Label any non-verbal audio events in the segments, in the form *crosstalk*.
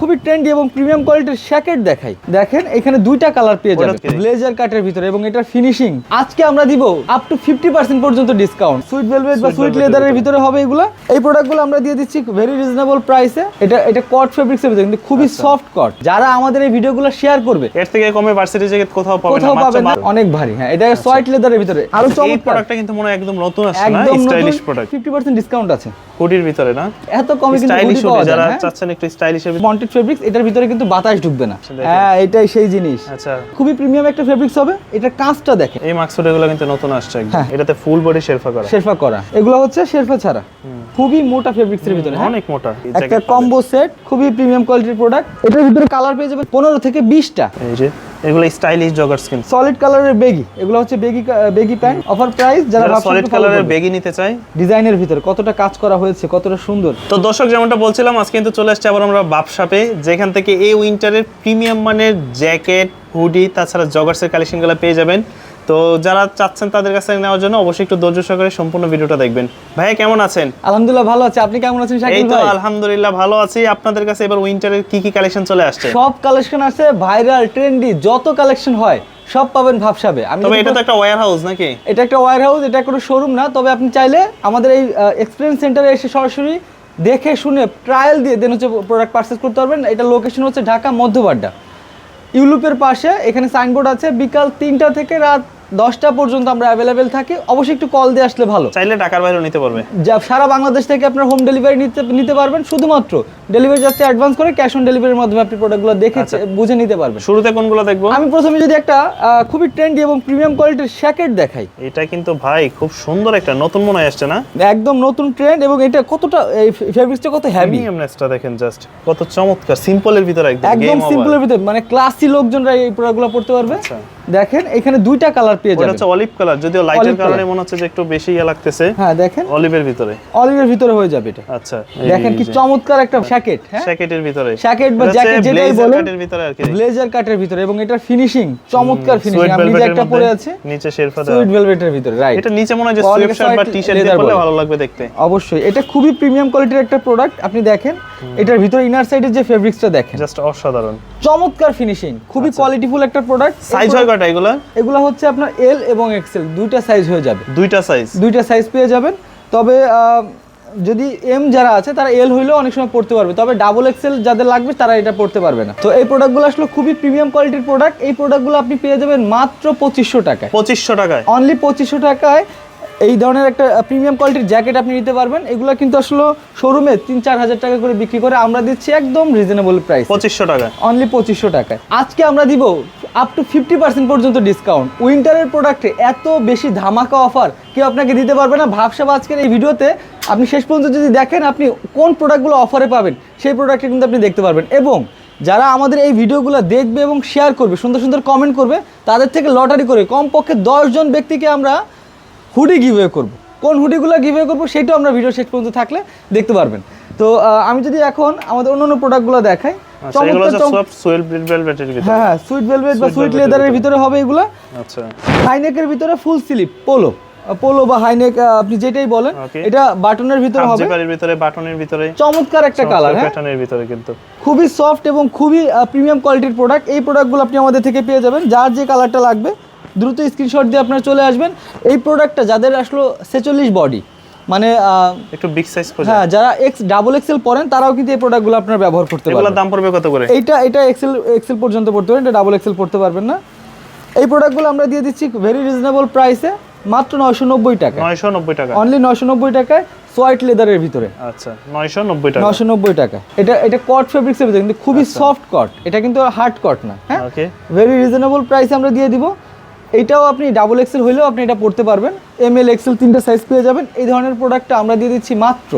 খুবই ট্রেন্ডি এবং প্রিমিয়াম কোয়ালিটির শ্যাকেট দেখাই। দেখেন এখানে দুইটা কালার পেয়ে যাবেন। ব্লেজার কাটের ভিতরে এবং এটার ফিনিশিং আজকে আমরা দিব আপ টু ফিফটি পার্সেন্ট পর্যন্ত ডিসকাউন্ট সুইট ভেলভেট বা সুইট লেদারের ভিতরে। হবে এগুলো। এই প্রোডাক্টগুলো আমরা দিয়ে দিচ্ছি ভেরি রিজনেবল প্রাইসে এটা এটা কট ফেব্রিক্সের ভিতরে কিন্তু খুবই আচ্ছা। সফট কট যারা আমাদের এই ভিডিওগুলো শেয়ার করবে এর থেকে কমে ভার্সিটি জ্যাকেট কোথাও পাবেন না কোথাও পাবেন না। অনেক ভারী। হ্যাঁ এটা সোয়াইট লেদারের ভিতরে। আরও এই চমৎকার। প্রোডাক্টটা কিন্তু মনে হয় একদম নতুন আসছে না? একদম stylish product fifty percent discount আছে। হুডির ভিতরে না? এত কমে কিন্তু স্টাইলিশ যারা হ্যাঁ? চাচ্ছেন একটু স্টাইলিশ এর ফেব্রিক্স এটার ভিতরে কিন্তু বাতাস ঢুকবে না। হ্যাঁ এটাই সেই জিনিস। আচ্ছা। খুবই প্রিমিয়াম একটা ফেব্রিক্স হবে এটার কাজটা দেখেন। এই মাক্সুড এগুলো কিন্তু নতুন আসছে একদম। হ্যাঁ। এটাতে ফুল বডি শেরফা করা। শেরফা করা। এগুলো হচ্ছে শেরফা ছাড়া। খুবই মোটা ফেব্রিক্স এর ভিতরে হ্যাঁ? অনেক মোটা। একটা কম্বো সেট খুবই প্রিমিয়াম কোয়ালিটির প্রোডাক্ট এটার ভিতরে কালার পেয়ে যাবেন পনেরো থেকে বিশটা। এই যে। এগুলো স্টাইলিশ জগার স্কিন সলিড কালারের বেগি এগুলো হচ্ছে baggy baggy pants. Offer price যারা যারা সলিড কালারের বেগি নিতে চায়। ডিজাইনের ভিতর কতটা কাজ করা হয়েছে কতটা সুন্দর। তো দর্শক যেমনটা বলছিলাম আজকে কিন্তু চলে আসছে আবার আমরা বাপশাপে যেখান থেকে এই উইন্টারের প্রিমিয়াম মানের জ্যাকেট হুডি তাছাড়া জগার্সের কালেকশনগুলো পেয়ে যাবেন। তো যারা চাচ্ছেন তাদের কাছে নেওয়ার জন্য অবশ্যই একটু ধৈর্য সহকারে সম্পূর্ণ ভিডিওটা দেখবেন। ভাইয়া কেমন আছেন? আলহামদুলিল্লাহ ভালো আছে। আপনি কেমন আছেন এই শাকিল তো ভাই? আলহামদুলিল্লাহ ভালো আছি। আপনাদের কাছে এবার উইন্টারের কি কি কালেকশন চলে আসছে? সব কালেকশন আছে ভাইরাল ট্রেন্ডি যত কালেকশন হয় সব পাবেন ভাবসাবে। আমি তবে এটা তো একটা ওয়্যার হাউস নাকি? এটা একটা ওয়্যার হাউস এটা কোনো শোরুম না। তবে আপনি চাইলে আমাদের এই এক্সপিরিয়েন্স সেন্টারে এসে সরাসরি দেখে শুনে ট্রায়াল দিয়ে দেন হচ্ছে প্রোডাক্ট পারচেস করতে পারবেন। এটা লোকেশন হচ্ছে ঢাকা মধ্যবাড্ডা। ইউলুপের পাশে এখানে সাইনবোর্ড আছে। বিকাল তিনটা থেকে রাত দশটা পর্যন্ত আমরা অ্যাভেলেবেল থাকি। অবশ্যই একটু কল দিয়ে আসলে ভালো। চাইলে টাকার বাইরেও নিতে পারবে। যা সারা বাংলাদেশ থেকে আপনার হোম ডেলিভারি নিতে নিতে পারবেন। শুধুমাত্র ডেলিভারি জাস্ট অ্যাডভান্স করে ক্যাশ অন ডেলিভারির মাধ্যমে আপনি প্রোডাক্টগুলো দেখে আচ্ছা। বুঝে নিতে পারবেন। শুরুতে কোনগুলো দেখব? আমি প্রথমে যদি একটা খুবই ট্রেন্ডি এবং প্রিমিয়াম কোয়ালিটির শ্যাকেট দেখাই। এটা কিন্তু ভাই খুব সুন্দর একটা নতুন মনে আসছে না? একদম নতুন ট্রেন্ড এবং এটা কতটা এই ফেব্রিক্সটা কত হ্যাভি প্রিমিয়ামনেসটা দেখেন জাস্ট কত চমৎকার সিম্পলের ভিতরে একদম একদম সিম্পলের ভিতরে মানে ক্লাসি লোকজনরা এই প্রোডাক্টগুলো পড়তে পারবে। আচ্ছা। দেখেন এখানে দুইটা কালার পেয়ে যাবেন। হচ্ছে অলিভ কালার যদিও লাইটের কারণে মনে হচ্ছে যে একটু বেশি ইয়ে লাগতেছে। হ্যাঁ দেখেন। অলিভের ভিতরে। অলিভের ভিতরে হয়ে যাবে এটা। আচ্ছা দেখেন কি চমৎকার একটা শ্যাকেট হ্যাঁ? জ্যাকেটের ভিতরে। শ্যাকেট বা জ্যাকেট যেটাই বলেন কাটের ভিতরে আর কি। ব্লেজার কাটের ভিতরে এবং এটার ফিনিশিং চমৎকার ফিনিশিং আমি ভেলভেটের একটা পরে আছে নিচে শেরফা দেওয়া। সুইট ভেলভেটের ভিতরে রাইট এটা নিচে মনে হয় যে শার্ট বা টি-শার্ট দিয়ে পরলে ভালো লাগবে দেখতে। অবশ্যই এটা খুবই প্রিমিয়াম কোয়ালিটির একটা প্রোডাক্ট আপনি দেখেন এটার ভিতরে ইনার সাইডের যে ফেব্রিক্সটা দেখেন। জাস্ট অসাধারণ। চমৎকার ফিনিশিং খুবই কোয়ালিটিফুল একটা প্রোডাক্ট সাইজ হয় কয়টা এগুলো? এগুলো হচ্ছে আপনার এল এবং এক্সেল দুইটা সাইজ হয়ে যাবে। দুইটা সাইজ দুইটা সাইজ পেয়ে যাবেন। তবে যদি এম যারা আছে তারা এল হইলেও অনেক সময় পড়তে পারবে। তবে ডাবল এক্সেল যাদের লাগবে তারা এটা পড়তে পারবে না। তো এই প্রোডাক্টগুলো আসলে খুবই প্রিমিয়াম কোয়ালিটির প্রোডাক্ট এই প্রোডাক্টগুলো আপনি পেয়ে যাবেন মাত্র পঁচিশশো টাকায়। পঁচিশশো টাকায়। অনলি পঁচিশশো টাকায়। এই ধরনের একটা প্রিমিয়াম কোয়ালিটির জ্যাকেট আপনি নিতে পারবেন। এগুলো কিন্তু আসলে শোরুমে তিন চার হাজার টাকা করে বিক্রি করে আমরা দিচ্ছি একদম রিজনেবল প্রাইস পঁচিশশো টাকা। অনলি পঁচিশশো টাকায়। আজকে আমরা দিব আপ টু ফিফটি পার্সেন্ট পর্যন্ত ডিসকাউন্ট উইন্টারের প্রোডাক্টে এত বেশি ধামাকা অফার কেউ আপনাকে দিতে পারবে না। ভাবসাব আজকের এই ভিডিওতে আপনি শেষ পর্যন্ত যদি দেখেন আপনি কোন প্রোডাক্টগুলো অফারে পাবেন সেই প্রোডাক্টটা কিন্তু আপনি দেখতে পারবেন। এবং যারা আমাদের এই ভিডিওগুলো দেখবে এবং শেয়ার করবে সুন্দর সুন্দর কমেন্ট করবে তাদের থেকে লটারি করে কমপক্ষে দশজন ব্যক্তিকে আমরা হুডি গিভওয়ে করব। কোন হুডিগুলো গিভওয়ে করব সেটাও আমরা ভিডিও শেষ পর্যন্ত থাকলে দেখতে পারবেন। তো আমি যদি এখন আমাদের অন্যান্য প্রোডাক্টগুলো দেখাই এগুলো চমৎকার হচ্ছে চম- সফট সোয়েল ভেলভেটের ভিতরে। হ্যাঁ সুইট ভেলভেট বা সুইট এর লেদারের ভিতরে। ভিতরে হবে এগুলো। আচ্ছা। হাইনেকের ভিতরে ফুল স্লিপ পোলো পোলো বা হাইনেক আপনি যেটাই বলেন এটা বাটনের ভিতরে হবে। ভিতরে বাটনের ভিতরে। চমৎকার একটা কালার প্যাটার্নের ভিতরে কিন্তু। খুবই সফট এবং খুবই প্রিমিয়াম কোয়ালিটির প্রোডাক্ট এই প্রোডাক্টগুলো আপনি আমাদের থেকে পেয়ে যাবেন। যার যে কালারটা লাগবে দ্রুত স্ক্রিনশট দিয়ে আপনারা চলে আসবেন। এই প্রোডাক্টটা যাদের আসলো ছেচল্লিশ বডি মানে একটু বিগ সাইজ হ্যাঁ যারা এক্স ডাবল এক্সেল পরেন তারাও কিন্তু এই প্রোডাক্টগুলো আপনারা ব্যবহার করতে এগুলোর পারবেন। দাম পড়বে কত করে? এইটা এটা এক্সেল এক্সেল পর্যন্ত পড়তে পারেন এটা ডাবল এক্সেল পড়তে পারবেন না। এই প্রোডাক্টগুলো আমরা দিয়ে দিচ্ছি ভেরি রিজনেবল প্রাইসে মাত্র নয়শো নব্বই টাকা নয়শো নব্বই টাকা। অনলি নয়শো নব্বই টাকায় সোয়াইট লেদারের ভিতরে। আচ্ছা নয়শো নব্বই টাকা। নয়শো নব্বই টাকা। এটা এটা কট ফেব্রিক্সের ভিতরে কিন্তু খুবই সফট কট এটা কিন্তু হার্ড কট না হ্যাঁ? ওকে ভেরি রিজনেবল প্রাইসে আমরা দিয়ে দিব। এইটাও আপনি ডাবল এক্সেল হইলেও আপনি এটা পড়তে পারবেন। এম এল এক্সেল তিনটা সাইজ পেয়ে যাবেন। এই ধরনের প্রোডাক্টটা আমরা দিয়ে দিচ্ছি মাত্র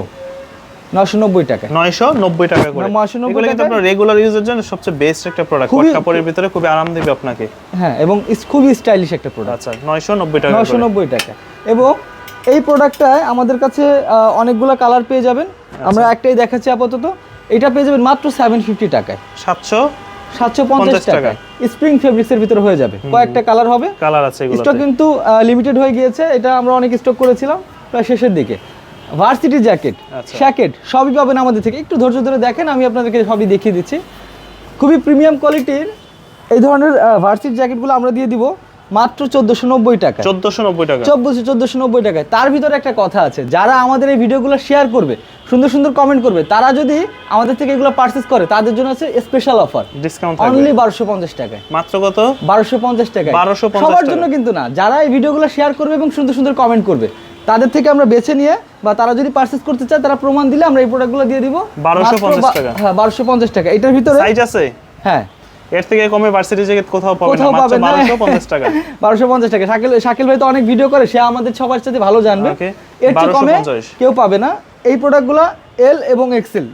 নব্বই টাকায়। নয়শো নব্বই টাকা করে। 990 এগুলো কিন্তু আপনার রেগুলার ইউজের জন্য সবচেয়ে বেস্ট একটা প্রোডাক্ট কাপড়ের ভিতরে খুবই আরাম দিবে আপনাকে। হ্যাঁ এবং খুবই স্টাইলিশ একটা প্রোডাক্ট আচ্ছা নয়শো নব্বই টাকা নয়শো নব্বই টাকা। এবং এই প্রোডাক্টটায় আমাদের কাছে অনেকগুলো কালার পেয়ে যাবেন। আচ্ছা। আমরা একটাই দেখাচ্ছি আপাতত। এটা পেয়ে যাবেন মাত্র সেভেন ফিফটি টাকায়। সাতশো সাতশো পঞ্চাশ 50 টাকা। স্প্রিং ফেব্রিক্সের ভিতরে হয়ে যাবে। কয়েকটা কালার হবে। কালার আছে এগুলো স্টক কিন্তু লিমিটেড হয়ে গিয়েছে। এটা আমরা অনেক স্টক করেছিলাম। প্রায় শেষের দিকে। ভার্সিটি জ্যাকেট আচ্ছা। শ্যাকেট সবই পাবেন আমাদের থেকে। একটু ধৈর্য ধরে দেখেন আমি আপনাদেরকে সবই দেখিয়ে দিচ্ছি। খুবই প্রিমিয়াম কোয়ালিটির এই ধরনের ভার্সিটি জ্যাকেটগুলো আমরা দিয়ে দিব। মাত্র চোদ্দোশো নব্বই টাকা। চোদ্দশো নব্বই টাকা। চব্বিশশো চোদ্দোশো নব্বই টাকায় তার ভিতরে একটা কথা আছে যারা আমাদের এই ভিডিওগুলো শেয়ার করবে সুন্দর সুন্দর কমেন্ট করবে তারা যদি আমাদের থেকে এগুলো পারচেস করে তাদের জন্য আছে স্পেশাল অফার ডিসকাউন্ট অনলি বারোশো পঞ্চাশ টাকায়। মাত্র কত? বারোশো পঞ্চাশ টাকায়। 1250 সবার। জন্য কিন্তু না যারা এই ভিডিওগুলো শেয়ার করবে এবং সুন্দর সুন্দর কমেন্ট করবে তাদের থেকে আমরা বেছে নিয়ে বা তারা যদি পারচেস করতে চায় তারা প্রমাণ দিলে আমরা এই প্রোডাক্টগুলো দিয়ে দিব। 1250 টাকা। হ্যাঁ বারোশো পঞ্চাশ টাকা। এটার ভিতরে সাইজ আছে? হ্যাঁ। এর থেকে কমে ভার্সিটি জ্যাকেট কোথাও পাবেন না মাত্র পাবেন না। বারোশো পঞ্চাশ টাকা। *laughs* বারোশো পঞ্চাশ টাকা। শাকিল শাকিল ভাই তো অনেক ভিডিও করে সে আমাদের সবার সাথে ভালো জানবে। এর চেয়ে কমে কেউ পাবে না। এই প্রোডাক্টগুলো এল এবং এক্সেল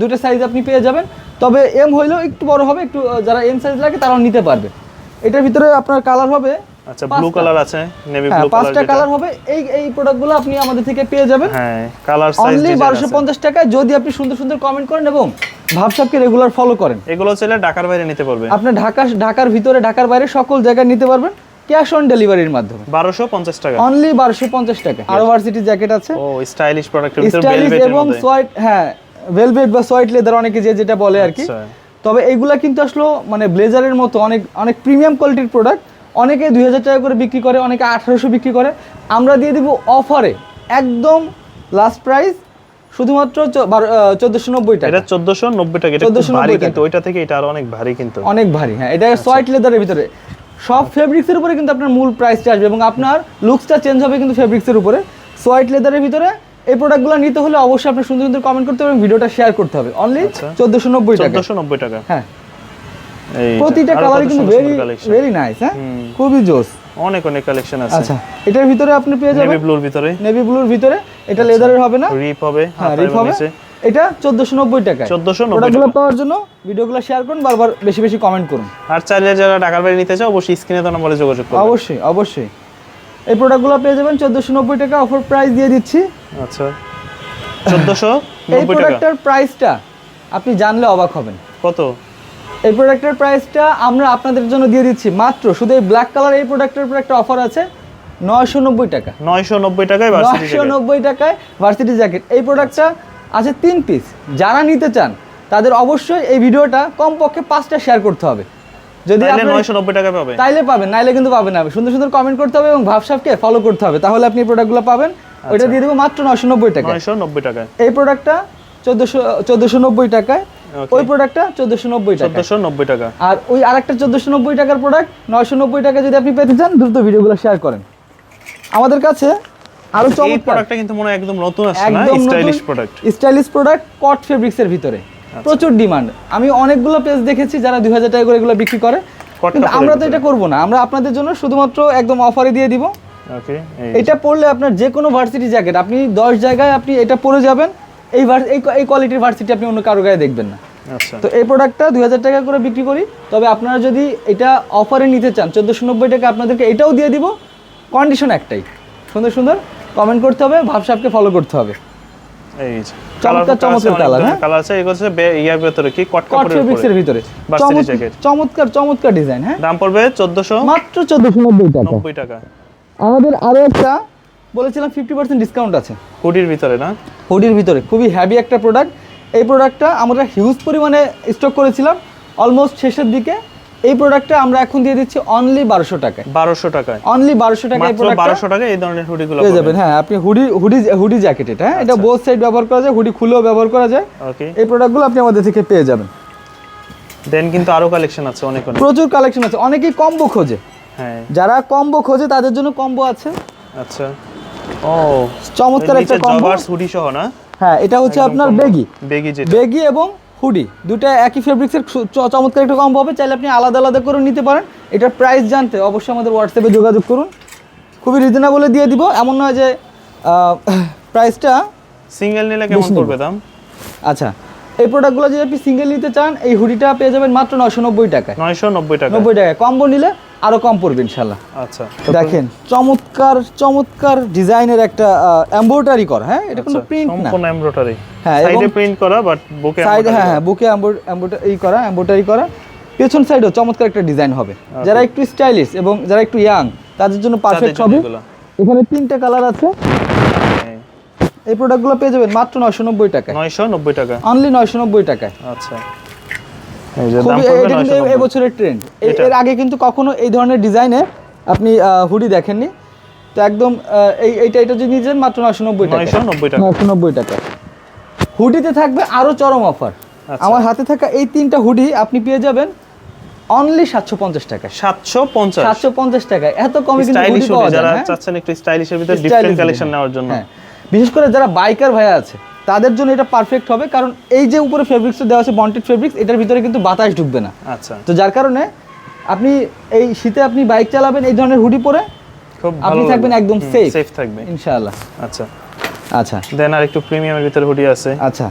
দুটো সাইজ আপনি পেয়ে যাবেন। তবে এম হইলেও একটু বড় হবে একটু যারা এম সাইজ লাগে তারাও নিতে পারবে। এটার ভিতরে আপনার কালার হবে আচ্ছা ব্লু। কালার আছে নেভি ব্লু কালার পাঁচটা কালার হবে। এই এই প্রোডাক্টগুলো আপনি আমাদের থেকে পেয়ে যাবেন। হ্যাঁ কালার সাইজ অনলি বারোশো পঞ্চাশ টাকায় যদি আপনি সুন্দর সুন্দর কমেন্ট করেন এবং ভাবসাবকে রেগুলার ফলো করেন। এগুলো চাইলে ঢাকার বাইরে নিতে পারবেন আপনি ঢাকা ঢাকার ভিতরে ঢাকার বাইরে সকল জায়গায় নিতে পারবেন। ক্যাশ অন ডেলিভারির মাধ্যমে। বারোশো পঞ্চাশ টাকা। অনলি বারোশো পঞ্চাশ টাকা। আরও ভার্সিটি জ্যাকেট আছে। ও স্টাইলিশ প্রোডাক্টের ভিতরে স্টাইলিশ এবং সোয়াইট হ্যাঁ ভেলভেট বা সোয়াইট লেদার অনেকে যে যেটা বলে আর কি। আচ্ছা। তবে এইগুলা কিন্তু আসলে মানে ব্লেজারের মতো অনেক অনেক প্রিমিয়াম কোয়ালিটির প্রোডাক্ট অনেকে দুই হাজার টাকা করে বিক্রি করে অনেকে আঠারোশো বিক্রি করে। আমরা দিয়ে দিব অফারে একদম লাস্ট প্রাইস শুধুমাত্র চোদ্দোশো নব্বই টাকা। এটা চোদ্দশো নব্বই টাকা এটা খুব 1490 ভারী টাকা। কিন্তু ওইটা থেকে এটা আরও অনেক ভারী কিন্তু। অনেক ভারী হ্যাঁ এটা আচ্ছা। সোয়াইট লেদারের ভিতরে। সব ফেব্রিক্সের উপরে কিন্তু আপনার মূল প্রাইসটা আসবে এবং আপনার লুকসটা চেঞ্জ হবে কিন্তু ফেব্রিক্সের উপরে। সোয়াইট লেদারের ভিতরে এই প্রোডাক্টগুলো নিতে হলে অবশ্যই আপনার সুন্দর সুন্দর কমেন্ট করতে হবে এবং ভিডিওটা শেয়ার করতে হবে। অনলি চোদ্দশো নব্বই টাকা। চোদ্দশো নব্বই টাকা। হ্যাঁ। প্রতিটা কত কিন্তু ভেরি ভেরি নাইস হ্যাঁ? খুবই জোস। অনেক অনেক কালেকশন আছে। আচ্ছা এটার ভিতরে আপনি পেয়ে নেভি যাবেন ব্লুর ভিতরে। নেভি ব্লুর ভিতরে। এটা লেদারের হবে না? রিপ হবে হ্যাঁ রিপ হবে। এটা চোদ্দোশো নব্বই টাকায়। 1490 প্রোডাক্টগুলো টাকা। পাওয়ার জন্য ভিডিওগুলো শেয়ার করুন বারবার বেশি বেশি কমেন্ট করুন। আর চাইলে যারা ঢাকার বাইরে নিতে চাও অবশ্যই স্ক্রিনে তো নম্বরে যোগাযোগ করবে অবশ্যই অবশ্যই। এই প্রোডাক্টগুলো পেয়ে যাবেন চোদ্দোশো নব্বই টাকা অফার প্রাইস দিয়ে দিচ্ছি। আচ্ছা। চোদ্দশো এই নব্বই প্রোডাক্টটার প্রাইসটা আপনি জানলে অবাক হবেন। কত? এই প্রোডাক্টের প্রাইসটা আমরা আপনাদের জন্য দিয়ে দিচ্ছি। মাত্র শুধু এই ব্ল্যাক কালার এই প্রোডাক্টের উপর একটা অফার আছে নয়শো নব্বই টাকা। নয়শো নব্বই টাকায় নয়শো নব্বই টাকায় ভার্সিটি জ্যাকেট এই প্রোডাক্টটা আছে তিন পিস যারা নিতে চান তাদের অবশ্যই এই ভিডিওটা কমপক্ষে পাঁচটা শেয়ার করতে হবে। যদি নয়শো নব্বই টাকা পাবে তাইলে পাবেন নাইলে কিন্তু পাবেন না। সুন্দর সুন্দর কমেন্ট করতে হবে এবং ভাবসাবকে ফলো করতে হবে। তাহলে আপনি এই প্রোডাক্টগুলো পাবেন। ওইটা দিয়ে দেবো মাত্র নয়শো নব্বই টাকা নয়শো নব্বই টাকায়। এই প্রোডাক্টটা চোদ্দোশো চোদ্দোশো নব্বই টাকায়. ওই প্রোডাক্টটা চোদ্দোশো নব্বই টাকা। চোদ্দশো নব্বই টাকা। আর ওই আরেকটা চোদ্দোশো নব্বই টাকার প্রোডাক্ট নয়শো নব্বই টাকা যদি আপনি পেতে চান দ্রুত ভিডিওগুলো শেয়ার করেন। আমাদের কাছে আরও চমৎকার। প্রোডাক্টটা কিন্তু মনে একদম নতুন আসছে না? স্টাইলিশ প্রোডাক্ট স্টাইলিশ প্রোডাক্ট কট ফেব্রিক্সের ভিতরে। আচ্ছা। প্রচুর ডিমান্ড আমি অনেকগুলো পেজ দেখেছি যারা দুই হাজার টাকা করে এগুলো বিক্রি করে। কিন্তু আমরা তো এটা করব না। আমরা আপনাদের জন্য শুধুমাত্র একদম অফারে দিয়ে দিব। ওকে এটা পরলে আপনার যে কোনো ভার্সিটি জ্যাকেট আপনি দশ জায়গায় আপনি এটা পরে যাবেন। এই এই এই কোয়ালিটির ভার্সিটি আপনি অন্য কারও গায়ে দেখবেন না। আচ্ছা। তো এই প্রোডাক্টটা দুই হাজার টাকা করে বিক্রি করি। তবে আপনারা যদি এটা অফারে নিতে চান চোদ্দোশো নব্বই টাকা আপনাদেরকে এটাও দিয়ে দিব। কন্ডিশন একটাই। সুন্দর সুন্দর। কমেন্ট করতে হবে ভাবসাবকে ফলো করতে হবে। চমৎকার চমৎকার ডিজাইন হ্যাঁ? দাম পড়বে চোদ্দশো মাত্র চোদ্দোশো নব্বই টাকা। আমাদের আরও একটা বলেছিলাম ফিফটি পার্সেন্ট ডিসকাউন্ট আছে। হুডির ভিতরে না? হুডির ভিতরে খুবই হ্যাভি একটা প্রোডাক্ট এই প্রোডাক্টটা আমরা হিউজ পরিমাণে স্টক করেছিলাম। অলমোস্ট শেষের দিকে এই প্রোডাক্টটা আমরা এখন দিয়ে দিচ্ছি অনলি বারোশো টাকায়। বারোশো টাকায়। অনলি বারোশো টাকা প্রোডাক্টটা বারোশো টাকায় এই ধরনের হুডিগুলো পেয়ে যাবেন। হ্যাঁ আপনি হুডি হুডি হুডি জ্যাকেট এটা হ্যাঁ? এটা আচ্ছা। বোথ সাইড ব্যবহার করা যায় হুডি খুলেও ব্যবহার করা যায়। ওকে এই প্রোডাক্টগুলো আপনি আমাদের থেকে পেয়ে যাবেন। দেন কিন্তু আরও কালেকশন আছে অনেক অনেক। প্রচুর কালেকশন আছে। অনেকেই কম্বো খোঁজে। হ্যাঁ। যারা কম্বো খোঁজে তাদের জন্য কম্বো আছে। আচ্ছা। ও চমৎকার একটা কম্বো হুডি সহ না? হ্যাঁ এটা হচ্ছে আপনার বেগি বেগি যেটা। বেগি এবং হুডি দুটো একই ফেব্রিক্সের চমৎকার একটা কম্বো হবে। চাইলে আপনি আলাদা আলাদা করে নিতে পারেন। এটার প্রাইস জানতে অবশ্যই আমাদের হোয়াটসঅ্যাপে যোগাযোগ করুন। খুবই রিজনেবলে দিয়ে দিব। এমন নয় যে প্রাইসটা সিঙ্গেল নিলে কেমন পড়বে দাম? আচ্ছা এই প্রোডাক্টগুলো যদি আপনি সিঙ্গেল নিতে চান এই হুডিটা পেয়ে যাবেন মাত্র নশো নব্বই টাকায়। নয়শো নব্বই টাকা নব্বই টাকায়। কম্বো নিলে আরও কম পড়বে ইনশাল্লাহ আচ্ছা। দেখেন চমৎকার চমৎকার ডিজাইনের একটা এম্ব্রয়ডারি করা হ্যাঁ? এটা কোনো আচ্ছা, প্রিন্ট না। সম্পূর্ণ এমব্রয়ডারি হ্যাঁ, সাইডে প্রিন্ট করা বাট বুকে সাইডে হ্যাঁ হ্যাঁ বুকে এই করা এম্ব্রয়ডারি করা। পেছন সাইডেও চমৎকার একটা ডিজাইন হবে। যারা একটু স্টাইলিশ এবং যারা একটু ইয়াং তাদের জন্য পারফেক্ট হবে এখানে তিনটা কালার আছে। এই প্রোডাক্টগুলো পেয়ে যাবেন মাত্র নয়শো নব্বই টাকায়। নয়শো নব্বই টাকা অনলি নয়শো নব্বই টাকায়। আচ্ছা। এবছরের ট্রেন্ড এর আগে কিন্তু কখনো এই ধরনের ডিজাইনে আপনি হুডি দেখেননি। তো একদম এই এইটা এটা যদি মাত্র নয়শো নব্বই টাকা। নয়শো নব্বই টাকা। টাকা। হুডিতে থাকবে আরও চরম অফার। আচ্ছা। আমার হাতে থাকা এই তিনটা হুডি আপনি পেয়ে যাবেন অনলি সাতশো পঞ্চাশ টাকা সাতশো পঞ্চাশ? সাতশো পঞ্চাশ টাকায়। এত কমে কিন্তু স্টাইলিশ হুডি পাওয়া যায় যারা হ্যাঁ? চাচ্ছেন একটু স্টাইলিশের ভিতরে ডিফারেন্ট কালেকশন নেওয়ার জন্য। হ্যাঁ। বিশেষ করে যারা বাইকার ভাইয়া আছে তাদের জন্য এটা পারফেক্ট হবে কারণ এই যে উপরে ফেব্রিক্স দেওয়া আছে বন্টেড ফেব্রিক্স এটার ভিতরে কিন্তু বাতাস ঢুকবে না। আচ্ছা। তো যার কারণে আপনি এই শীতে আপনি বাইক চালাবেন এই ধরনের হুডি পরে খুব আপনি থাকবেন একদম safe। সেফ থাকবে। ইনশাআল্লাহ। আচ্ছা। আচ্ছা। দেন আর একটু প্রিমিয়ামের ভিতরে হুডি আছে। আচ্ছা।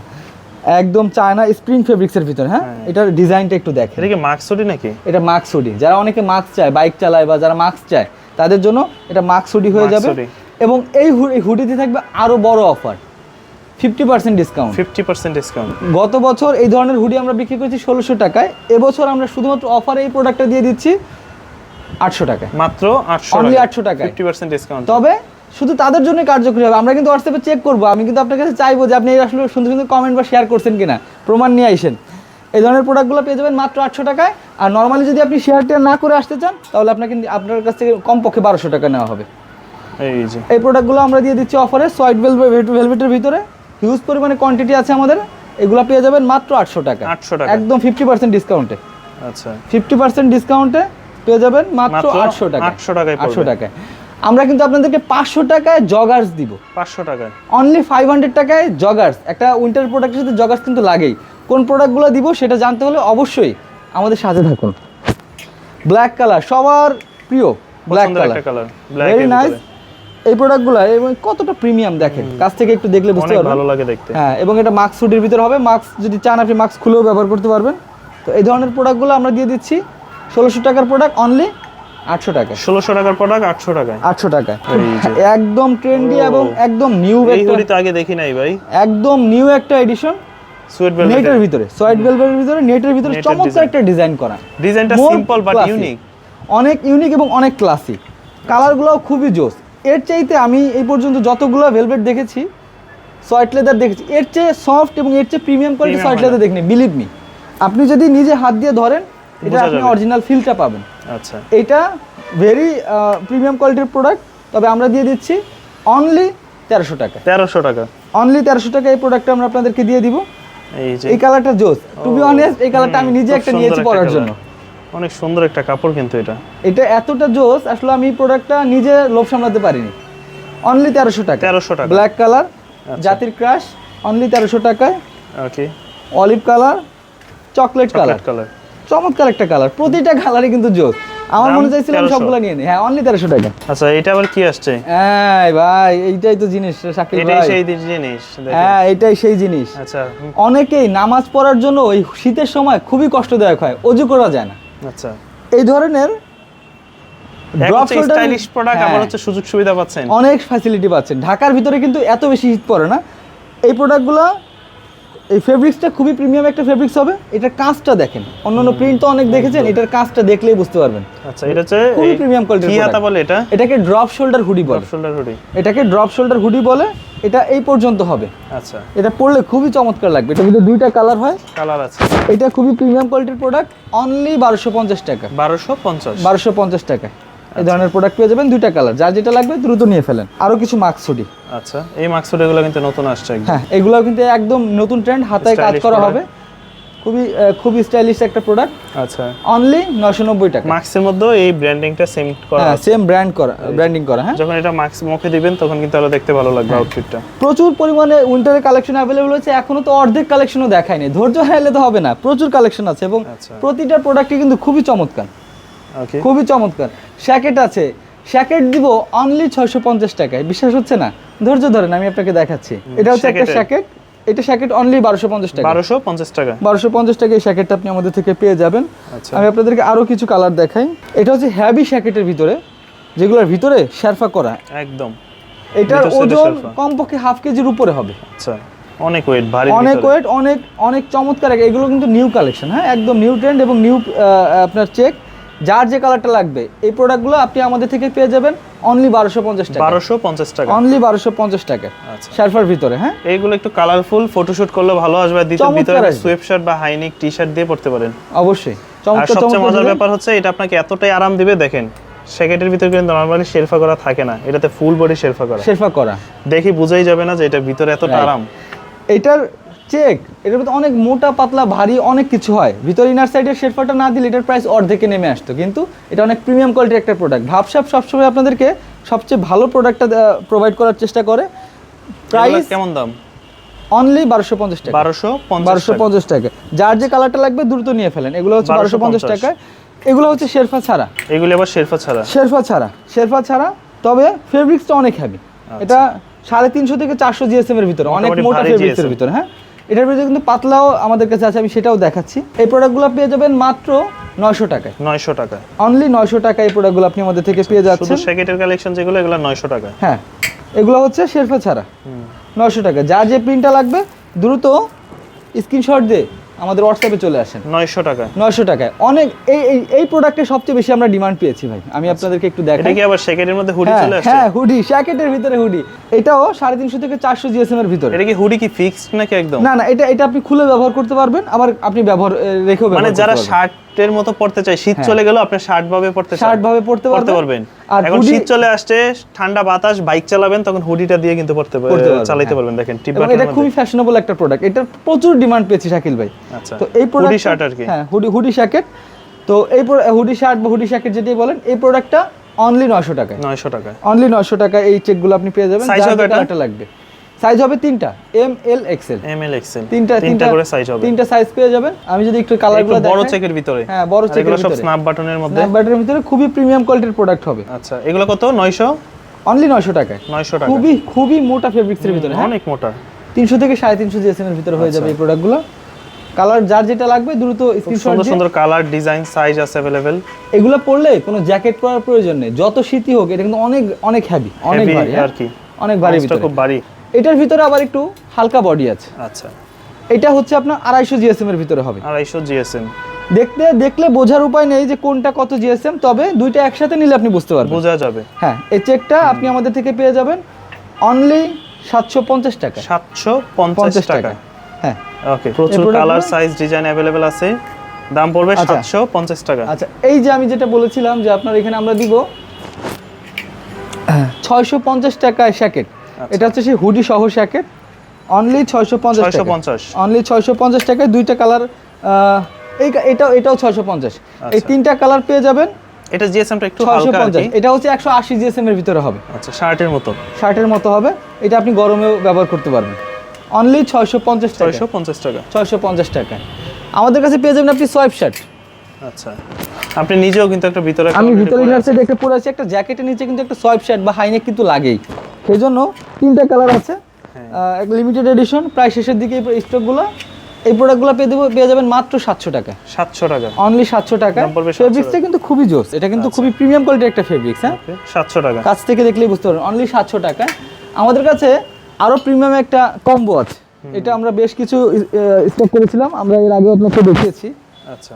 একদম চায়না স্প্রিং ফেব্রিক্সের ভিতরে হ্যাঁ? এটার ডিজাইনটা একটু দেখেন। এটা কি মাক্স হুডি নাকি? এটা মাস্ক হুডি যারা অনেকে মাস্ক চায় বাইক চালায় বা যারা মাস্ক চায় তাদের জন্য এটা মাস্ক হুডি হয়ে যাবে। এবং এই হুডিতে থাকবে আরও বড় offer fifty percent discount fifty percent discount গত বছর এই ধরনের হুডি আমরা বিক্রি করেছি ষোলোশো টাকায়। এবছর আমরা শুধুমাত্র অফারে এই প্রোডাক্টটা দিয়ে দিচ্ছি আটশো টাকায়। মাত্র আটশো Only 800 টাকায়। ফিফটি পার্সেন্ট ডিসকাউন্ট তবে শুধু তাদের জন্য কার্যকরী হবে। আমরা কিন্তু হোয়াটসঅ্যাপে চেক করব। আমি কিন্তু আপনার কাছে চাইব যে আপনি আসলে সুন্দর সুন্দর কমেন্ট বা শেয়ার করছেন কিনা। প্রমাণ নিয়ে আইসেন এই ধরনের প্রোডাক্টগুলো পেয়ে যাবেন মাত্র আটশো টাকায়। আর নর্মালি যদি আপনি শেয়ার টেয়ার না করে আসতে চান তাহলে আপনার কিন্তু আপনার কাছ থেকে কমপক্ষে বারোশো টাকা নেওয়া হবে। এই যে। এই প্রোডাক্টগুলো আমরা দিয়ে দিচ্ছি অফারে সোয়াইট ভেলভেট ভেলভেটের ভিতরে। হিউজ পরিমাণে কোয়ান্টিটি আছে আমাদের। এগুলো পেয়ে যাবেন মাত্র আটশো টাকা। 800 টাকা। একদম ফিফটি পার্সেন্ট ডিসকাউন্টে আচ্ছা। ফিফটি পার্সেন্ট ডিসকাউন্টে পেয়ে যাবেন মাত্র আটশো টাকা 800 টাকায় আটশো টাকায়। আমরা কিন্তু আপনাদেরকে পাঁচশো টাকায় জগার্স দিব। পাঁচশো টাকায়। অনলি ফাইভ হান্ড্রেড টাকায় জগার্স একটা উইন্টার প্রোডাক্টের সাথে জগার্স কিন্তু লাগেই। কোন প্রোডাক্টগুলো দিব সেটা জানতে হলে অবশ্যই আমাদের সাথে থাকুন। ব্ল্যাক কালার সবার প্রিয় ব্ল্যাক কালার ভেরি নাইস এই প্রোডাক্টগুলো এবং কতটা প্রিমিয়াম দেখেন? কাছ থেকে একটু দেখলে বুঝতে পারবেন। ভালো লাগে দেখতে। হ্যাঁ এবং এটা মাস্ক সুটির ভিতরে হবে। মাস্ক যদি চান আপনি মাস্ক খুলেও ব্যবহার করতে পারবেন। তো এই ধরনের প্রোডাক্টগুলো আমরা দিয়ে দিচ্ছি। ষোলোশো টাকার প্রোডাক্ট অনলি আটশো টাকা ষোলোশো টাকার প্রোডাক্ট আটশো টাকায়। আটশো টাকায়। একদম ট্রেন্ডি এবং একদম নিউ আগে দেখি নাই ভাই। একদম নিউ একটা এডিশন সুয়েট নেটের ভিতরে। সোয়েট ভেলভেটের ভিতরে নেটের ভিতরে চমৎকার একটা ডিজাইন করা। ডিজাইনটা সিম্পল বাট ইউনিক অনেক ইউনিক এবং অনেক ক্লাসিক কালারগুলোও খুবই জোস। এর চাইতে আমি এই পর্যন্ত যতগুলো ভেলভেট দেখেছি সয়েট লেদার দেখেছি এর চেয়ে সফট এবং এর চেয়ে প্রিমিয়াম কোয়ালিটি সয়েট লেদার দেখিনি বিলিভ মি আপনি যদি নিজে হাত দিয়ে ধরেন এটা আপনি অরিজিনাল ফিলটা পাবেন। আচ্ছা। এটা ভেরি প্রিমিয়াম কোয়ালিটির প্রোডাক্ট তবে আমরা দিয়ে দিচ্ছি অনলি তেরোশো টাকা। তেরোশো টাকা। অনলি তেরোশো টাকা এই প্রোডাক্টটা আমরা আপনাদেরকে দিয়ে দিব। এই যে। এই কালারটা জোস। টু বি অনেস্ট এই কালারটা আমি নিজে একটা নিয়েছি পরার জন্য। অনেক সুন্দর একটা কাপড় কিন্তু এটা। এটা এতটা জোস আসলে আমি প্রোডাক্টটা নিজে লোভ সামলাতে পারিনি। অনলি তেরোশো টাকা তেরোশো টাকা। ব্ল্যাক কালার জাতির ক্রাশ অনলি তেরোশো টাকায়। Okay olive colour chocolate colour colour চমৎকার একটা কালার প্রতিটা কালারই কিন্তু জোস। আমার মনে চাইছিলাম 1300 সবগুলো নিয়ে নিই হ্যাঁ অনলি তেরোশো টাকা। আচ্ছা এটা আবার কি আসছে? হ্যাঁ ভাই এইটাই তো জিনিস সাকিব এটাই ভাই। সেই জিনিস হ্যাঁ এটাই সেই জিনিস। আচ্ছা। অনেকেই নামাজ পড়ার জন্য ওই শীতের সময় খুবই কষ্টদায়ক হয় অজু করা যায় না। আচ্ছা। এই ধরনের স্টাইলিশ প্রোডাক্ট আবার হ্যাঁ, হচ্ছে সুযোগ সুবিধা পাচ্ছেন। অনেক ফ্যাসিলিটি পাচ্ছেন। ঢাকার ভিতরে কিন্তু এত বেশি শীত পড়ে না। এই প্রোডাক্টগুলো এই ফেব্রিক্সটা খুবই প্রিমিয়াম একটা ফেব্রিক্স হবে। এটার কাজটা দেখেন। অন্যান্য প্রিন্ট তো অনেক দেখেছেন এটার কাজটা দেখলেই বুঝতে পারবেন। আচ্ছা এটা হচ্ছে খুবই premium quality-র কি হাতা বলে এটা? এটাকে ড্রপ শোল্ডার হুডি বলে। শোল্ডার হুডি এটাকে ড্রপ শোল্ডার হুডি বলে এটা এই পর্যন্ত হবে। আচ্ছা। এটা পরলে খুবই চমৎকার লাগবে। এটা কিন্তু দুইটা কালার হয়। কালার আছে। এটা খুবই প্রিমিয়াম কোয়ালিটির প্রোডাক্ট অনলি বারোশো পঞ্চাশ টাকা। বারোশো পঞ্চাশ। বারোশো পঞ্চাশ টাকা। এই ধরনের প্রোডাক্ট পেয়ে যাবেন দুইটা কালার যার যেটা লাগবে দ্রুত নিয়ে ফেলেন। আরও কিছু মাস্ক হুডি আচ্ছা এই মাক্সুড এগুলো কিন্তু নতুন আসছে হ্যাঁ এগুলো কিন্তু একদম নতুন ট্রেন্ড হাতায় কাজ করা হবে। খুবই খুবই স্টাইলিশ একটা প্রোডাক্ট আচ্ছা। অনলি নশো নব্বই টাকা। মাক্সের মধ্যে এই ব্র্যান্ডিংটা সেম করা হ্যাঁ সেম ব্র্যান্ড করা ব্র্যান্ডিং করা হ্যাঁ। যখন এটা মাক্স মুখে দিবেন তখন কিন্তু আরও দেখতে ভালো লাগবে আউটফিটটা প্রচুর পরিমাণে উইন্টারের কালেকশন অ্যাভেলেবল হচ্ছে এখনও তো অর্ধেক কালেকশনও দেখায়নি। ধৈর্য হারালে তো হবে না। প্রচুর কালেকশন আছে এবং আচ্ছা। প্রতিটা প্রোডাক্টই কিন্তু খুবই চমৎকার। খুবই চমৎকার। শ্যাকেট আছে। শ্যাকেট দিব অনলি ছয়শো পঞ্চাশ টাকায়। বিশ্বাস হচ্ছে না? ধৈর্য ধরেন আমি আপনাকে দেখাচ্ছি। এটা হচ্ছে একটা। শ্যাকেট এটা শ্যাকেট অনলি বারোশো পঞ্চাশ টাকা বারোশো পঞ্চাশ টাকা। বারোশো পঞ্চাশ টাকা এই শ্যাকেটটা আপনি আমাদের থেকে পেয়ে যাবেন। আচ্ছা। আমি আপনাদেরকে আরও কিছু কালার দেখাই। এটা হচ্ছে হ্যাভি শ্যাকেটের ভিতরে যেগুলোর ভিতরে শেরফা করা। একদম। এটার ওজন কমপক্ষে হাফ কেজির উপরে হবে। আচ্ছা অনেক ওয়েট ভারী অনেক ওয়েট অনেক অনেক চমৎকার। এগুলো কিন্তু নিউ কালেকশন হ্যাঁ? একদম নিউ ট্রেন্ড এবং নিউ আপনার চেক যার যে কালারটা লাগবে এই প্রোডাক্টগুলো আপনি আমাদের থেকে পেয়ে যাবেন অনলি বারোশো পঞ্চাশ টাকা। বারোশো পঞ্চাশ টাকা। অনলি বারোশো পঞ্চাশ টাকা। আচ্ছা। শারফার ভিতরে হ্যাঁ? এইগুলো একটু কালারফুল ফটোশুট করলে ভালো আসবে। আর দ্বিতীয় ভিতরে আসবে। শার্ট বা হাইনিক টি শার্ট দিয়ে পড়তে পারেন। অবশ্যই। আর সবচেয়ে মজার ব্যাপার হচ্ছে এটা আপনাকে এতটাই আরাম দিবে দেখেন স্যাকেটের ভিতরে কিন্তু নর্মালি শেরফা করা থাকে না। এটাতে ফুল বডি শেরফা করা। শেরফা করা। দেখি বুঝাই যাবে না যে এটা ভিতরে এতটা আরাম। এটার চেক এটার মধ্যে অনেক মোটা পাতলা ভারী অনেক কিছু হয়। ভিতরে ইনার সাইডের শেরফাটা না দিলে এটার প্রাইস অর্ধেকে নেমে আসতো। কিন্তু এটা অনেক প্রিমিয়াম কোয়ালিটির একটা প্রোডাক্ট ভাবসাপ সবসময় আপনাদেরকে সবচেয়ে ভালো প্রোডাক্টটা প্রোভাইড করার চেষ্টা করে। প্রাইস কেমন দাম? অনলি বারোশো পঞ্চাশ টাকা। বারোশো বারোশো পঞ্চাশ টাকা। যার যে কালারটা লাগবে দ্রুত নিয়ে ফেলেন। এগুলো হচ্ছে বারোশো পঞ্চাশ 1250 টাকায়। এগুলো হচ্ছে শেরফা ছাড়া। এগুলি আবার শেরফা ছাড়া। শেরফা ছাড়া। শেরফা ছাড়া। তবে ফেব্রিক্সটা অনেক হ্যাভি এটা সাড়ে তিনশো থেকে চারশো জিএসএম এর ভিতরে। অনেক মোটা ফেব্রিক্সের ভিতরে হ্যাঁ? এটার ভিতরে কিন্তু পাতলাও আমাদের কাছে আছে আমি সেটাও দেখাচ্ছি। এই প্রোডাক্টগুলো পেয়ে যাবেন মাত্র নয়শো টাকায়। নয়শো টাকা অনলি নয়শো টাকা এই প্রোডাক্টগুলো আপনি আমাদের থেকে পেয়ে যাচ্ছেন। সেকেটের কালেকশন যেগুলো এগুলো নয়শো টাকা হ্যাঁ এগুলো হচ্ছে শেরফা ছাড়া। নয়শো টাকা যা যে প্রিন্টটা লাগবে দ্রুত স্ক্রিনশট দিয়ে আমাদের হোয়াটসঅ্যাপে চলে আসেন। নয়শো টাকা নয়শো টাকায়। অনেক এই এই প্রোডাক্টে সবচেয়ে বেশি আমরা ডিমান্ড পেয়েছি ভাই। আমি আপনাদেরকে একটু দেখাই। কি আবার স্যাকেটের মধ্যে হুডি হ্যাঁ, চলে আসে হ্যাঁ হুডি শ্যাকেটের ভিতরে হুডি এটাও সাড়ে তিনশো থেকে চারশো জিএসএম এর ভিতরে। এটা কি হুডি কি ফিক্সড নাকি একদম? না না এটা এটা আপনি খুলে ব্যবহার করতে পারবেন। আবার আপনি ব্যবহার রেখেও মানে যারা পারবেন। শার্টের মতো পড়তে চায় শীত চলে গেল আপনি শার্ট ভাবে পড়তে শার্ট ভাবে পড়তে পড়তে পারবেন? আর এখন শীত চলে আসছে ঠান্ডা বাতাস বাইক চালাবেন তখন হুডিটা দিয়ে কিন্তু পড়তে পড়তে চালাতে হ্যাঁ। পারবেন। দেখেন টিপ এটা খুবই ফ্যাশনেবল একটা প্রোডাক্ট এটা প্রচুর ডিমান্ড পেয়েছি শাকিল ভাই। আচ্ছা। তো এই প্রোডাক্ট হুডি শার্ট আর কি? হ্যাঁ হুডি হুডি শ্যাকেট তো এই হুডি শার্ট বা হুডি শ্যাকেট যদি বলেন এই প্রোডাক্টটা অনলি নয়শো টাকায়। নয়শো টাকা অনলি নয়শো টাকা এই চেকগুলো আপনি পেয়ে যাবেন? কালারটা লাগবে। সাইজ হবে তিনটা M L XL M L XL তিনটা তিনটা করে সাইজ হবে। তিনটা সাইজ পেয়ে যাবেন। আমি যদি একটু কালারগুলো একটু বড় চেকের ভিতরে। হ্যাঁ, বড় চেকের এগুলো সব স্ন্যাপ বাটনের মধ্যে? স্ন্যাপবাটের ভিতরে খুবই প্রিমিয়াম কোয়ালিটির প্রোডাক্ট হবে। আচ্ছা এগুলো কত? নয়শো? অনলি নয়শো টাকায়। নয়শো টাকা। খুবই খুবই মোটা ফেব্রিক্সের ভিতরে হ্যাঁ? অনেক মোটা। তিনশো থেকে সাড়ে তিনশো জিএসএম এর ভিতরে হয়ে যাবে এই প্রোডাক্টগুলো কালার যার যেটা লাগবে দ্রুত স্ক্রিনশট সুন্দর সুন্দর কালার ডিজাইন সাইজ আছে অ্যাভেলেবেল এগুলো পরলে কোনো জ্যাকেট পরার প্রয়োজন নেই। যত শীতই হোক এটা কিন্তু অনেক অনেক হেভি অনেক ভারী হ্যাঁ? আর কি। অনেক ভারী ভিতরে। খুব ভারী। এটার ভিতরে আবার একটু হালকা বডি আছে। আচ্ছা। এটা হচ্ছে আপনার আড়াইশো জিএসএম এর ভিতরে হবে। আড়াইশো জিএসএম দেখতে দেখলে বোঝার উপায় নেই যে কোনটা কত জিএসএম তবে দুইটা একসাথে নিলে আপনি বুঝতে পারবেন। বোঝা যাবে। হ্যাঁ এই চেকটা আপনি আমাদের থেকে পেয়ে যাবেন অনলি সাতশো পঞ্চাশ টাকা। সাতশো পঞ্চাশ টাকা। হ্যাঁ। ওকে প্রচুর product colour size design available আছে। দাম পড়বে আচ্ছা। সাতশো পঞ্চাশ টাকা। আচ্ছা এই যে আমি যেটা বলেছিলাম যে আপনার এখানে আমরা দিব ছয়শো পঞ্চাশ টাকায় শ্যাকেট এটা হচ্ছে সেই হুডি সহ শ্যাকেট অনলি ছয়শো পঞ্চাশ অনলি ছয়শো পঞ্চাশ। টাকায় দুইটা কালার এই এটাও এটাও ছয়শো পঞ্চাশ। এই আচ্ছা। তিনটা কালার পেয়ে যাবেন এটা জিএসএমটা একটু ছয়শো হালকা এটা হচ্ছে একশো আশি জিএসএম এর ভিতরে হবে। আচ্ছা শার্টের মতো। শার্টের মতো হবে। এটা আপনি গরমেও ব্যবহার করতে পারবেন। অনলি ছয়শো পঞ্চাশ টাকা। ছয়শো পঞ্চাশ টাকা। ছয়শো পঞ্চাশ টাকায়। আমাদের কাছে পেয়ে যাবেন আপনি সোয়াইপ শার্ট। আচ্ছা। আপনি নিজেও কিন্তু একটা ভিতরে আমি ভিতরে ইনার। সাইডে একটা পরে আছি একটা জ্যাকেটের নিচে কিন্তু একটা সোয়াইপ শার্ট বা হাইনেক কিন্তু লাগেই। সেই জন্য তিনটা কালার আছে। হ্যাঁ। এক লিমিটেড এডিশন প্রায় শেষের দিকে স্টকগুলো এই প্রোডাক্টগুলো পেয়ে দেবো পেয়ে যাবেন মাত্র সাতশো টাকা। সাতশো টাকা। অনলি সাতশো টাকা। দাম পড়বে 700 ফেব্রিক্সটা কিন্তু খুবই জোস। এটা কিন্তু খুবই প্রিমিয়াম কোয়ালিটির একটা ফেব্রিক্স হ্যাঁ? সাতশো টাকা। কাছ থেকে দেখলেই বুঝতে পারবেন। অনলি সাতশো টাকা। আমাদের কাছে আরও প্রিমিয়াম একটা কম্বো আছে। এটা আমরা বেশ কিছু স্টক করেছিলাম। আমরা এর আগে আপনাকে দেখিয়েছি। আচ্ছা।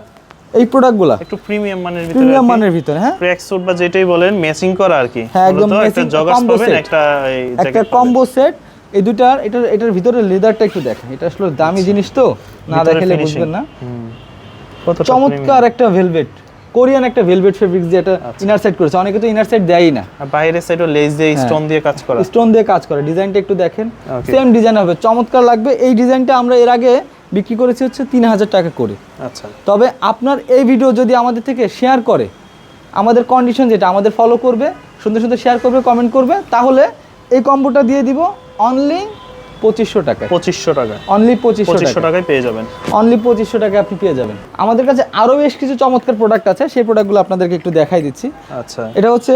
এই প্রোডাক্টগুলো একটু প্রিমিয়াম মানের ভিতরে প্রিমিয়াম মানের ভিতরে হ্যাঁ? ট্র্যাক স্যুট বা যেটাই বলেন ম্যাচিং করা আর কি। হ্যাঁ, একদম একটা জগার্স পাবেন একটা এই একটা কম্বো সেট এই দুটার এটার এটার ভিতরে লেদারটা একটু দেখেন। এটা আসলে দামি জিনিস তো না দেখলে দেখালে বুঝবেন না। কত চমৎকার একটা ভেলভেট কোরিয়ান একটা ভেলভেট ফেব্রিক্স দিয়ে এটা আচ্ছা। ইনার সাইড করেছে। অনেকে তো ইনার সাইড দেয়ই না। আর বাইরের সাইডও লেস দিয়ে হ্যাঁ। স্টোন দিয়ে কাজ করা। স্টোন দিয়ে কাজ করে। ডিজাইনটা একটু দেখেন. সেম ডিজাইন হবে। চমৎকার লাগবে। এই ডিজাইনটা আমরা এর আগে বিক্রি করেছি হচ্ছে তিন হাজার টাকা করে। আচ্ছা। তবে আপনার এই ভিডিও যদি আমাদের থেকে শেয়ার করে আমাদের কন্ডিশন যেটা আমাদের ফলো করবে সুন্দর সুন্দর শেয়ার করবে কমেন্ট করবে তাহলে এই কম্বোটা দিয়ে দিব অনলি পঁচিশশো টাকায়। পঁচিশশো টাকা অনলি পঁচিশশো টাকায়। পেয়ে যাবেন। অনলি পঁচিশশো টাকা আপনি পেয়ে যাবেন। আমাদের কাছে আরও বেশ কিছু চমৎকার প্রোডাক্ট আছে সেই প্রোডাক্টগুলো আপনাদেরকে একটু দেখাই দিচ্ছি। আচ্ছা। এটা হচ্ছে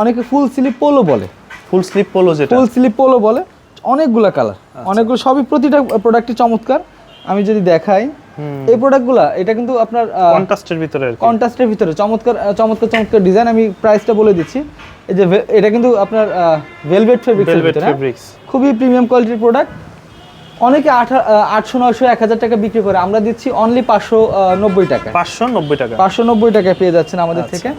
অনেকে ফুল স্লিপ পোলো বলে। ফুল স্লিপ পোলো যেটা। ফুল স্লিপ পোলো বলে। অনেকগুলো কালার অনেকগুলো সবই প্রতিটা প্রোডাক্টই চমৎকার। আমি যদি দেখাই এই প্রোডাক্টগুলো এটা কিন্তু আপনার কন্ট্রাস্টের ভিতরে কন্ট্রাস্টের ভিতরে চমৎকার চমৎকার চমৎকার ডিজাইন আমি প্রাইসটা বলে দিচ্ছি। এই যে এটা কিন্তু আপনার ভেলভেট ফেব্রিক্সের ভেলভেট ভিতরে? ফেব্রিক্স খুবই প্রিমিয়াম কোয়ালিটির প্রোডাক্ট অনেকে আটশো নয়শো এক হাজার টাকা বিক্রি করে। আমরা দিচ্ছি অনলি পাঁচশো নব্বই টাকা পাঁচশো নব্বই টাকা। পাঁচশো নব্বই টাকায় পেয়ে যাচ্ছেন আমাদের আচ্ছা। থেকে।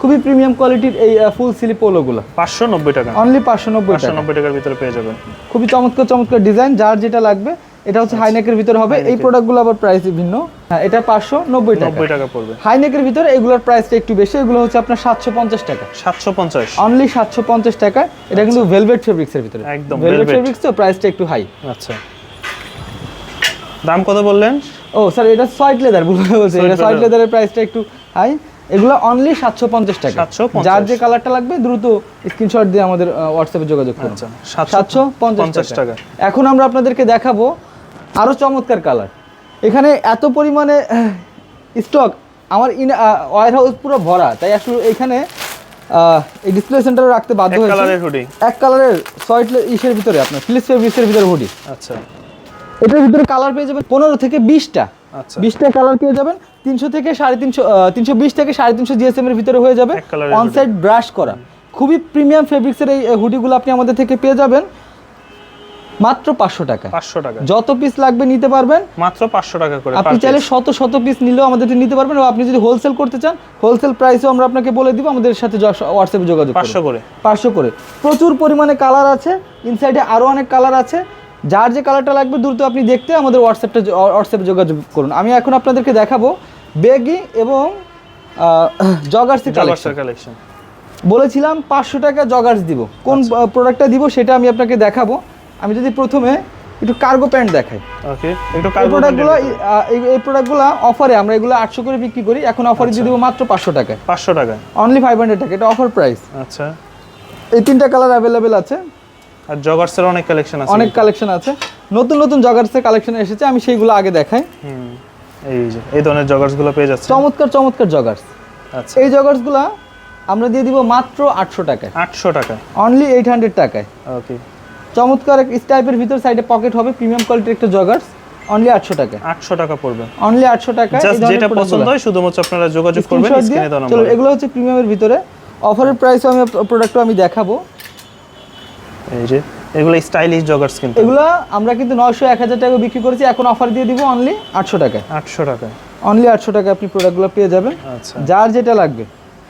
খুবই প্রিমিয়াম কোয়ালিটির এই ফুল স্লিপ পোলোগুলো পাঁচশো নব্বই টাকা। অনলি পাঁচশো নব্বই টাকা। নব্বই টাকার ভিতরে পেয়ে যাবেন। খুবই চমৎকার চমৎকার ডিজাইন যার যেটা লাগবে এটা হচ্ছে হাইনেকের ভিতরে হবে। এই প্রোডাক্টগুলো আবার প্রাইস ভিন্ন। হ্যাঁ এটা পাঁচশো নব্বই টাকা। টাকা পড়বে। হাইনেকের ভিতরে এগুলোর প্রাইসটা একটু বেশি এগুলো হচ্ছে আপনার সাতশো পঞ্চাশ টাকা। সাতশো পঞ্চাশ। অনলি সাতশো পঞ্চাশ টাকা। এটা কিন্তু ভেলভেট ফেব্রিক্সের ভিতরে। একদম ভেলভেট ফেব্রিক্স তো প্রাইসটা একটু হাই আচ্ছা। দাম কত বললেন? ও স্যার এটা সয়েট লেদার বলছি। এটা সয়েট leather। লেদারের প্রাইসটা একটু হাই এগুলো অনলি সাতশো পঞ্চাশ টাকা। 750 যার যে কালারটা লাগবে দ্রুত স্ক্রিনশট দিয়ে আমাদের হোয়াটসঅ্যাপে যোগাযোগ করুন। আচ্ছা সাতশো পঞ্চাশ টাকা। এখন আমরা আপনাদেরকে দেখাবো আরও চমৎকার কালার। এখানে এত পরিমাণে স্টক আমার ইন ওয়ার হাউস পুরো ভরা। তাই আসলে এখানে এই ডিসপ্লে সেন্টারে রাখতে বাধ্য এক হয়েছে। এক কালারের সয়েট ইসের ভিতরে আপনার ফিলিপস ফেব্রিক্সের ভিতরে হুডি আচ্ছা। এটার ভিতরে কালার পেয়ে যাবেন পনেরো থেকে বিশটা। আচ্ছা। বিশটা কালার পেয়ে যাবেন তিনশো থেকে সাড়ে তিনশো তিনশো বিশ থেকে সাড়ে তিনশো জিএসএম এর ভিতরে হয়ে যাবে। এক colour এর অন সাইড ব্রাশ করা। খুবই প্রিমিয়াম ফেব্রিক্সের এই হুডিগুলো আপনি আমাদের থেকে পেয়ে যাবেন। মাত্র পাঁচশো টাকা। পাঁচশো টাকা। যত পিস লাগবে নিতে পারবেন। মাত্র পাঁচশো টাকা করে আপনি চাইলে শত শত পিস নিলেও আমাদের নিতে পারবেন আপনি যদি হোলসেল করতে চান হোলসেল প্রাইসও আমরা আপনাকে বলে দিব আমাদের সাথে হোয়াটসঅ্যাপে যোগাযোগ পাঁচশো করে। পাঁচশো করে। প্রচুর পরিমাণে কালার আছে ইনসাইডে আরও অনেক কালার আছে। যার যে কালারটা লাগবে দ্রুত আপনি দেখতে আমাদের হোয়াটসঅ্যাপটা হোয়াটসঅ্যাপে যোগাযোগ করুন। আমি এখন আপনাদেরকে দেখাবো বেগি এবং জগার্সি কালেকশন কালেকশন বলেছিলাম পাঁচশো টাকা জগার্স দিব। কোন প্রোডাক্টটা দিব সেটা আমি আপনাকে দেখাবো। আমি যদি প্রথমে একটু কার্গো প্যান্ট দেখাই। ওকে একটু এই কার্গো প্রোডাক্টগুলো এই প্রোডাক্টগুলো অফারে আমরা এগুলো আটশো করে বিক্রি করি এখন অফারে দিয়ে দেবো মাত্র পাঁচশো টাকায়। পাঁচশো টাকা অনলি ফাইভ হান্ড্রেড টাকা এটা অফার প্রাইস আচ্ছা। এই তিনটা কালার অ্যাভেলেবেল আছে। আর জগার্সের অনেক কালেকশন আছে। অনেক কালেকশন আছে। নতুন নতুন জগার্সের কালেকশন এসেছে আমি সেইগুলো আগে দেখাই। হুম এই যে এই ধরনের জগার্সগুলো পেয়ে যাচ্ছে চমৎকার চমৎকার জগার্স আচ্ছা। এই জগার্সগুলো আমরা দিয়ে দিব মাত্র আটশো টাকায়। আটশো টাকা অনলি এইট হান্ড্রেড টাকায়। ওকে চমৎকার এক স্টাইপের ভিতর সাইডে পকেট হবে প্রিমিয়াম কোয়ালিটির একটা জগার্স অনলি আটশো টাকায় আটশো টাকা পড়বে। অনলি আটশো টাকায় এই জাস্ট যেটা পছন্দ হয় শুধুমাত্র আপনারা যোগাযোগ করবেন স্ক্রিনে দেওয়া চলো নম্বরে। এগুলো হচ্ছে প্রিমিয়ামের ভিতরে। অফারের প্রাইসও আমি প্রোডাক্টও আমি দেখাবো। এই যে এগুলো স্টাইলিশ জগার্স কিন্তু। এগুলো আমরা কিন্তু নয়শো এক হাজার টাকা বিক্রি করেছি এখন অফার দিয়ে দিব অনলি আটশো টাকা আটশো টাকা অনলি আটশো টাকা আপনি প্রোডাক্টগুলো পেয়ে যাবেন। আচ্ছা। যার যেটা লাগবে।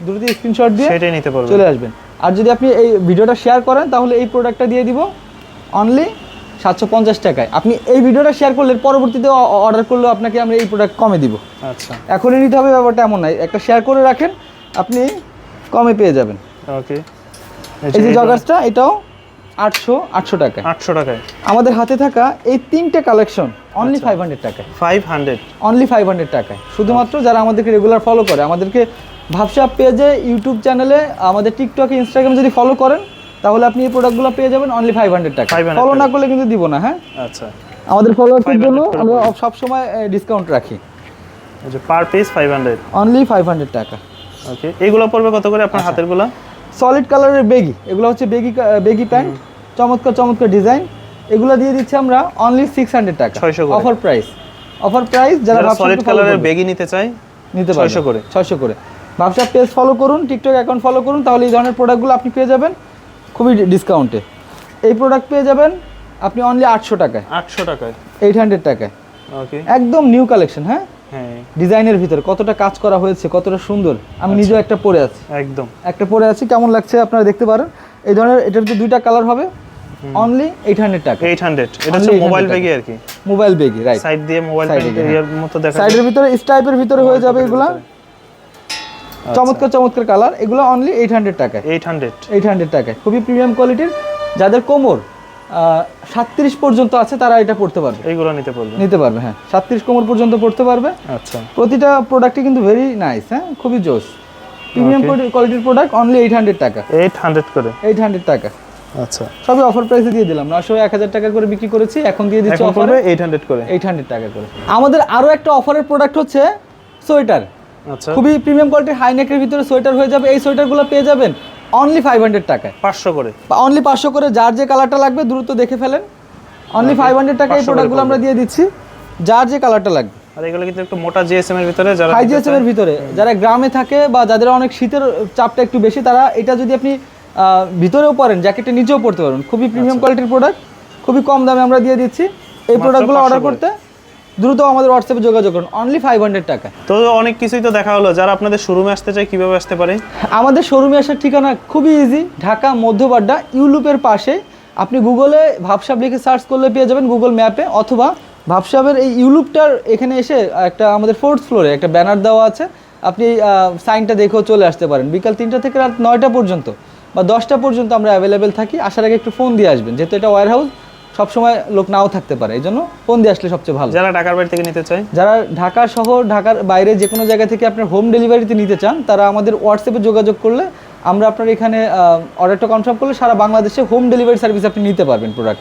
দ্রুত স্ক্রিনশট দিয়ে সেটাই নিতে পারবেন। চলে আসবেন। আর যদি আপনি এই ভিডিওটা শেয়ার করেন তাহলে এই প্রোডাক্টটা দিয়ে দিব। অনলি সাতশো পঞ্চাশ টাকায়। আপনি এই ভিডিওটা শেয়ার করলে পরবর্তীতে অর্ডার করলেও আপনাকে আমরা এই প্রোডাক্ট কমে দিব। আচ্ছা। এখনই নিতে হবে ব্যাপারটা এমন নাই একটা শেয়ার করে রাখেন আপনি কমে পেয়ে যাবেন। ওকে। এই যে জগার্সটা এটাও আটশো আটশো টাকা আটশো টাকায়। আমাদের হাতে থাকা এই তিনটে কালেকশন অনলি। ফাইভ হান্ড্রেড টাকায়। Five hundred only five hundred টাকায়। শুধুমাত্র যারা আমাদেরকে রেগুলার ফলো করে আমাদেরকে ভাবসা পেজে ইউটিউব চ্যানেলে আমাদের টিকটকে ইনস্টাগ্রাম যদি ফলো করেন তাহলে আপনি এই প্রোডাক্টগুলো পেয়ে যাবেন অনলি ফাইভ হান্ড্রেড টাকা। ফলো না করলে কিন্তু দিব না হ্যাঁ? আচ্ছা। আমাদের ফলোয়ারদের জন্য আমরা সবসময় ডিসকাউন্ট রাখি। এই যে per piece five hundred only five hundred টাকা। ওকে এগুলো পড়বে কত করে। আপনার হাতেরগুলা সলিড কালারের বেগি এগুলো হচ্ছে বেগি বেগি প্যান্ট চমৎকার চমৎকার ডিজাইন এগুলো দিয়ে দিচ্ছি আমরা অনলি সিক্স হান্ড্রেড টাকা। 600 করে। অফার প্রাইস অফার প্রাইস যারা সলিড কালারের বেগি নিতে চাই নিতে 600 পারবেন। করে। ছয়শো করে। ব্যবসা পেজ ফলো করুন টিকটক অ্যাকাউন্ট ফলো করুন তাহলে এই ধরনের প্রোডাক্টগুলো আপনি পেয়ে যাবেন। খুবই ডিসকাউন্টে এই প্রোডাক্ট পেয়ে যাবেন আপনি অনলি আটশো টাকায়। আটশো টাকায়। এইট হান্ড্রেড টাকায়। একদম নিউ কালেকশন হ্যাঁ? হ্যাঁ। ডিজাইনের ভিতরে কতটা কাজ করা হয়েছে কতটা সুন্দর। আমি আচ্ছা। নিজেও একটা পরে আছি। একদম। একটা পরে আছি কেমন লাগছে আপনারা দেখতে পারেন। এই ধরনের এটার ভিতরে দুইটা কালার হবে। অনলি এইট হান্ড্রেড টাকা এইট হান্ড্রেড এটা হচ্ছে মোবাইল ব্যাগে আর কি। মোবাইল বেগি রাইট সাইড দিয়ে মোবাইল হ্যাঁ। এর মতো দেখা সাইডের ভিতরে স্টাইপের ভিতরে হয়ে যাবে এগুলা। চমৎকার চমৎকার কালার। এগুলো অনলি এইট হান্ড্রেড টাকায়। এইট হান্ড্রেড এইট হান্ড্রেড টাকায়। খুবই প্রিমিয়াম কোয়ালিটির যাদের কোমর সাতত্রিশ পর্যন্ত আছে তারা এটা পড়তে পারবে। এইগুলো নিতে পারবে। নিতে পারবে হ্যাঁ। সাতত্রিশ কোমর পর্যন্ত পড়তে পারবে। আচ্ছা। প্রতিটা প্রোডাক্টই কিন্তু ভেরি নাইস হ্যাঁ। খুবই জোস। প্রিমিয়াম কোয়ালিটির প্রোডাক্ট অনলি এইট হান্ড্রেড টাকা। এইট হান্ড্রেড করে। এইট হান্ড্রেড টাকা। আচ্ছা। সবই অফার প্রাইসে দিয়ে দিলাম। নশো এক হাজার টাকা করে বিক্রি করেছি এখন দিয়ে দিচ্ছি অফারে এইট হান্ড্রেড করে। এইট হান্ড্রেড টাকা করে। আমাদের আরও একটা অফারের প্রোডাক্ট হচ্ছে সোয়েটার। আচ্ছা খুবই প্রিমিয়াম কোয়ালিটির হাই নেকের ভিতরে সোয়েটার হয়ে যাবে। এই সোয়েটারগুলো পেয়ে যাবেন অনলি ফাইভ হান্ড্রেড টাকায়। পাঁচশো করে। অনলি পাঁচশো করে যার যে কালারটা লাগবে দ্রুত দেখে ফেলেন। অনলি ফাইভ হান্ড্রেড টাকা এই 500 করে প্রোডাক্টগুলো আমরা দিয়ে দিচ্ছি যার যে কালারটা লাগবে। আর এগুলো কিন্তু একটু মোটা জিএসএম এর ভিতরে যারা হাই জিএসএম এর ভিতরে যারা গ্রামে থাকে বা যাদের অনেক শীতের চাপটা একটু বেশি তারা এটা যদি আপনি ভিতরেও পরেন জ্যাকেটে নিচেও পড়তে পারবেন। খুবই প্রিমিয়াম কোয়ালিটির প্রোডাক্ট খুবই কম দামে আমরা দিয়ে দিচ্ছি। এই প্রোডাক্টগুলো অর্ডার করতে দ্রুত আমাদের হোয়াটসঅ্যাপে যোগাযোগ করুন। অনলি ফাইভ হান্ড্রেড টাকা তো অনেক কিছুই তো দেখা হলো। যারা আপনাদের শোরুমে আসতে চায় কীভাবে আসতে পারে? আমাদের শোরুমে আসার ঠিকানা খুবই ইজি ঢাকা মধ্যবাড্ডা ইউলুপের পাশে। আপনি গুগলে ভাবসাব লিখে সার্চ করলে পেয়ে যাবেন গুগল ম্যাপে অথবা ভাবসাবের এই ইউলুপটার এখানে এসে একটা আমাদের ফোর্থ ফ্লোরে একটা ব্যানার দেওয়া আছে। আপনি সাইনটা দেখেও চলে আসতে পারেন। বিকাল তিনটা থেকে রাত নয়টা পর্যন্ত বা দশটা পর্যন্ত আমরা অ্যাভেলেবেল থাকি। আসার আগে একটু ফোন দিয়ে আসবেন। যেহেতু এটা ওয়ার হাউস সবসময় লোক নাও থাকতে পারে এই জন্য ফোন দিয়ে আসলে সবচেয়ে ভালো। যারা ঢাকার বাড়ি থেকে নিতে চায়? যারা ঢাকা শহর ঢাকার বাইরে যে কোনো জায়গা থেকে আপনার হোম ডেলিভারিতে নিতে চান তারা আমাদের হোয়াটসঅ্যাপে যোগাযোগ করলে আমরা আপনার এখানে অর্ডারটা কনফার্ম করলে সারা বাংলাদেশে হোম ডেলিভারি সার্ভিস আপনি নিতে পারবেন প্রোডাক্টটা